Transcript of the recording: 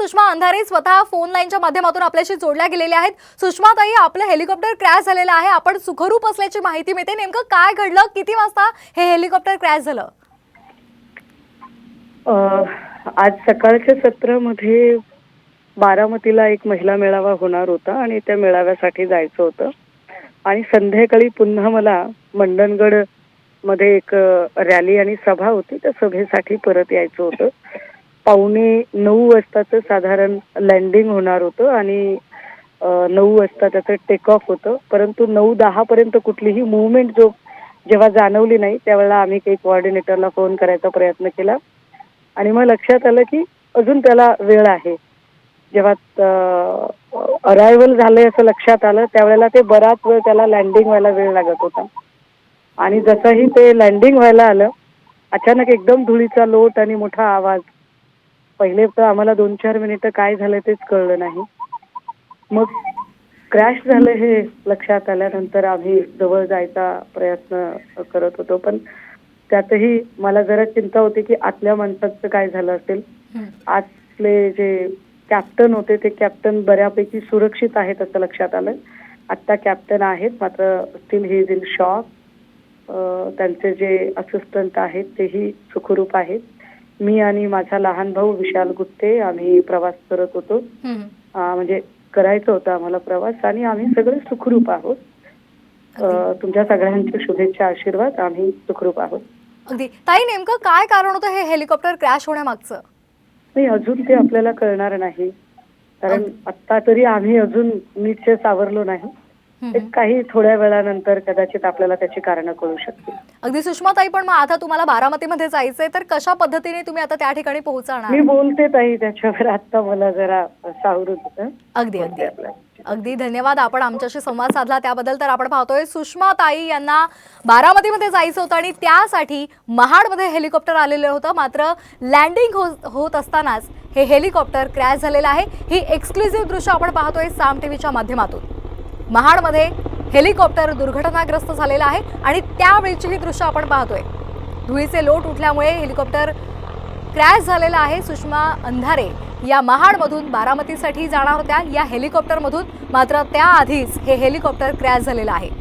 सुषमा अंधारे स्वतः फोन लाईनच्या माध्यमातून आपल्याशी जोडल्या गेलेल्या आहेत. सुषमा ताई आपलं हेलिकॉप्टर क्रॅश झालेलं आहे. आपण सुखरूप असल्याची माहिती मिळते. नेमकं काय घडलं? किती वाजता हे हेलिकॉप्टर क्रॅश झालं? आज सकाळच्या सत्रामध्ये बारामतीला एक महिला मेळावा होणार होता आणि त्या मेळाव्यासाठी जायचं होतं. आणि संध्याकाळी पुन्हा मला मंडणगडमध्ये एक रॅली आणि सभा होती. त्या सभेसाठी परत यायचं होतं. पावणे नऊ वाजताचं साधारण लँडिंग होणार होतं आणि नऊ वाजता त्याचं टेक ऑफ होतं. परंतु नऊ दहा पर्यंत कुठलीही मुवमेंट जो जेव्हा जाणवली नाही त्यावेळेला आम्ही काही कोऑर्डिनेटरला फोन करायचा प्रयत्न केला. आणि मग लक्षात आलं की अजून त्याला वेळ आहे. जेव्हा अरायव्हल झालंय असं लक्षात आलं त्यावेळेला ते बराच वेळ त्याला लँडिंग व्हायला वेळ लागत होता. आणि जसंही ते लँडिंग व्हायला आलं अचानक एकदम धुळीचा लोट आणि मोठा आवाज पहिले तर आम्हाला दोन चार मिनिटं काय झालं तेच कळलं नाही. मग क्रॅश झालं हे लक्षात आल्यानंतर आम्ही जवळ जायचा प्रयत्न करत होतो. पण त्यातही मला जरा चिंता होती की आतल्या माणसाचं काय झालं असेल. आतले जे कॅप्टन होते ते कॅप्टन बऱ्यापैकी सुरक्षित आहेत असं लक्षात आलं. आत्ता कॅप्टन आहेत मात्र still he is in shock त्यांचे जे असिस्टंट आहेत तेही सुखरूप आहेत. मी आणि माझा लहान भाऊ विशाल गुत्ते आम्ही प्रवास करत होतो. म्हणजे करायचं होतं आम्हाला प्रवास आणि आम्ही सगळे सुखरूप आहोत. अं, तुमच्या सगळ्यांचे शुभेच्छा आशीर्वाद आम्ही सुखरूप आहोत. अगदी. ताई नेमकं काय कारण होतं हे हेलिकॉप्टर क्रॅश होण्यामागचं? नाही अजून ते आपल्याला कळणार नाही. कारण आता तरी आम्ही अजून नीटचे सावरलो नाही. काही थोड्या वेळानंतर कदाचित आपल्याला त्याची कारणं कळू शकतील. अगदी सुषमा ताई पण मग आता तुम्हाला बारामतीमध्ये जायचंय तर कशा पद्धतीने तुम्ही आता त्या ठिकाणी पोहोचणार? मी बोलते ताई त्याच्यावर आता मला जरा सावरून अगदी अगदी. अगदी धन्यवाद आपण आमच्याशी संवाद साधला. त्याबद्दल तर आपण पाहतोय सुषमा ताई यांना बारामतीमध्ये जायचं होतं आणि त्यासाठी महाडमध्ये हेलिकॉप्टर आलेलं होतं. मात्र लँडिंग हो होत असतानाच हे हेलिकॉप्टर क्रॅश झालेलं आहे. ही एक्सक्लुझिव्ह दृश्य आपण पाहतोय साम टीव्हीच्या माध्यमातून. महाडमध्ये हेलिकॉप्टर दुर्घटनाग्रस्त झालेलं आहे आणि त्यावेळीची ही दृश्य आपण पाहतोय. धुळीचे लोट उठल्यामुळे हेलिकॉप्टर क्रॅश झालेला आहे. सुषमा अंधारे या महाडमधून बारामतीसाठी जाणार होत्या. या हेलिकॉप्टरमधून मात्र त्याआधीच हे हेलिकॉप्टर क्रॅश झालेलं आहे.